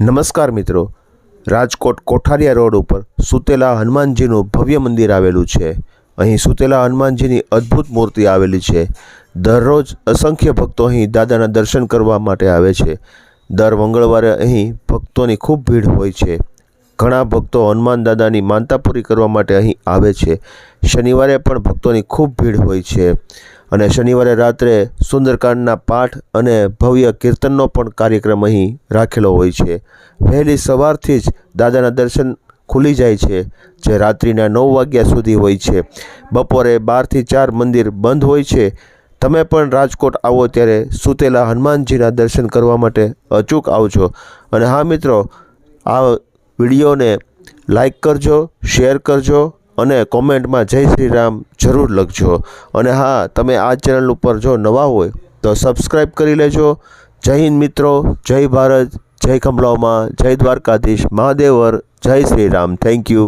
નમસ્કાર મિત્રો. રાજકોટ કોઠારિયા રોડ ઉપર સુતેલા હનુમાનજીનું ભવ્ય મંદિર આવેલું છે. અહીં સુતેલા હનુમાનજીની અદ્ભુત મૂર્તિ આવેલી છે. દરરોજ અસંખ્ય ભક્તો અહીં દાદાના દર્શન કરવા માટે આવે છે. દર મંગળવારે અહીં ભક્તોની ખૂબ ભીડ હોય છે. ઘણા ભક્તો હનુમાન દાદાની માનતા પૂરી કરવા માટે અહીં આવે છે. શનિવારે પણ ભક્તોની ખૂબ ભીડ હોય છે. અને શનિવારે રાત્રે સુંદરકાંડના પાઠ અને ભવ્ય કીર્તનનો પણ કાર્યક્રમ અહીં રાખેલો હોય છે. વહેલી સવારથી જ દાદાના દર્શન ખુલી જાય છે, જે રાત્રિના નવ વાગ્યા સુધી હોય છે. બપોરે બારથી ચાર મંદિર બંધ હોય છે. તમે પણ રાજકોટ આવો ત્યારે સુતેલા હનુમાનજીના દર્શન કરવા માટે અચૂક આવજો. અને હા મિત્રો, આ વિડીયોને લાઈક કરજો, શેર કરજો અને કોમેન્ટમાં જય શ્રી રામ જરૂર લખજો. અને હા, તમે આ ચેનલ ઉપર જો નવા હોય, તો સબસ્ક્રાઈબ કરી લેજો. જય હિન્દ મિત્રો, જય ભારત, જય ખંભલાઓમાં જય દ્વારકાધીશ, મહાદેવર, જય શ્રી રામ થેન્ક યુ.